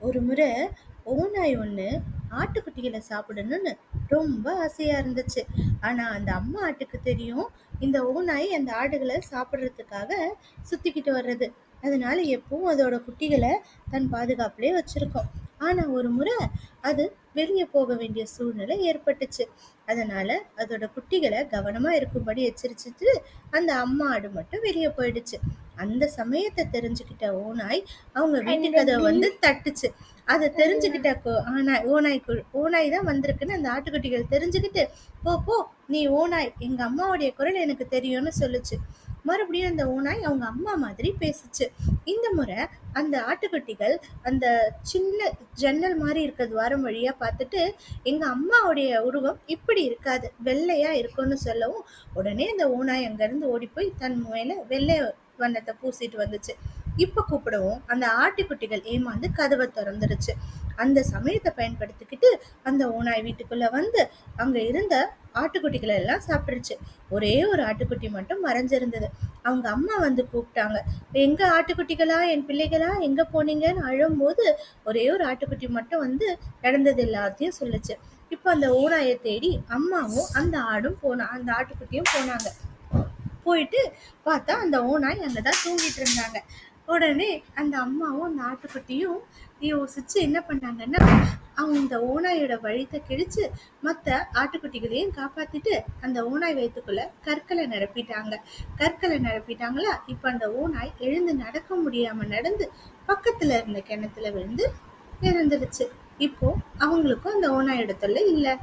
ஒரு முறை ஓநாய் ஒன்று ஆட்டுக்குட்டிகளை சாப்பிடணும்னு ரொம்ப ஆசையா இருந்துச்சு. ஆனா அந்த அம்மா ஆட்டுக்கு தெரியும் இந்த ஓநாய் அந்த ஆடுகளை சாப்பிட்றதுக்காக சுத்திக்கிட்டு வர்றது. அதனால எப்பவும் அதோட குட்டிகளை தன் பாதுகாப்புலேயே வச்சிருக்கோம். ஆனா ஒரு முறை அது வெளியே போக வேண்டிய சூழ்நிலை ஏற்பட்டுச்சு. அதனால அதோட குட்டிகளை கவனமா இருக்கும்படி எச்சரிச்சுட்டு அந்த அம்மா ஆடு மட்டும் வெளியே போயிடுச்சு. அந்த சமயத்தை தெரிஞ்சுக்கிட்ட ஓநாய் அவங்க வீட்டு கதவை வந்து தட்டுச்சு. அதை தெரிஞ்சுக்கிட்ட ஆனாய் ஓநாய் ஓநாய் தான் வந்திருக்குன்னு அந்த ஆட்டுக்குட்டிகள் தெரிஞ்சுக்கிட்டு போ போ நீ ஓநாய் எங்க அம்மாவுடைய குரல் எனக்கு தெரியும்னு சொல்லுச்சு. மறுபடியும் அந்த ஓநாய் அவங்க அம்மா மாதிரி பேசுச்சு. இந்த முறை அந்த ஆட்டுக்குட்டிகள் அந்த சின்ன ஜன்னல் மாதிரி இருக்க துவாரம் வழியா பார்த்துட்டு எங்க அம்மாவுடைய உருவம் இப்படி இருக்காது வெள்ளையா இருக்கும்னு சொல்லவும் உடனே அந்த ஓநாய் அங்கிருந்து ஓடி போய் தன் மேல வெள்ளை வண்ணத்தை பூசிட்டு வந்துச்சு. இப்ப கூப்பிடவும் அந்த ஆட்டுக்குட்டிகள் ஏமாந்து கதவை திறந்துருச்சு. அந்த சமயத்தை பயன்படுத்திக்கிட்டு அந்த ஓனாய் வீட்டுக்குள்ள வந்து அங்க இருந்த ஆட்டுக்குட்டிகளை எல்லாம் சாப்பிட்டுருச்சு. ஒரே ஒரு ஆட்டுக்குட்டி மட்டும் மறைஞ்சிருந்தது. அவங்க அம்மா வந்து கூப்பிட்டாங்க. எங்க ஆட்டுக்குட்டிகளா? என் பிள்ளைகளா? எங்க போனீங்கன்னு அழும்போது ஒரே ஒரு ஆட்டுக்குட்டி மட்டும் வந்து நடந்தது எல்லாத்தையும் சொல்லுச்சு. இப்போ அந்த ஓனாயை தேடி அம்மாவும் அந்த ஆடும் போனா அந்த ஆட்டுக்குட்டியும் போனாங்க. போயிட்டு பார்த்தா அந்த ஓநாய் அங்கே தான் தூங்கிட்டு இருந்தாங்க உடனே அந்த அம்மாவும் அந்த ஆட்டுக்குட்டியும் யோசிச்சு என்ன பண்ணாங்கன்னா அவங்க இந்த ஓனாயோட வழித்தை கிழிச்சு மற்ற ஆட்டுக்குட்டிகளையும் காப்பாத்திட்டு அந்த ஓநாய் வயிற்றுக்குள்ள கற்களை நிரப்பிட்டாங்க. கற்களை நிரப்பிட்டாங்களா? இப்போ அந்த ஓநாய் எழுந்து நடக்க முடியாம நடந்து பக்கத்துல இருந்த கிணத்துல விழுந்து இறந்துடுச்சு. இப்போ அவங்களுக்கும் அந்த ஓநாயோட தொல்லை இல்லை.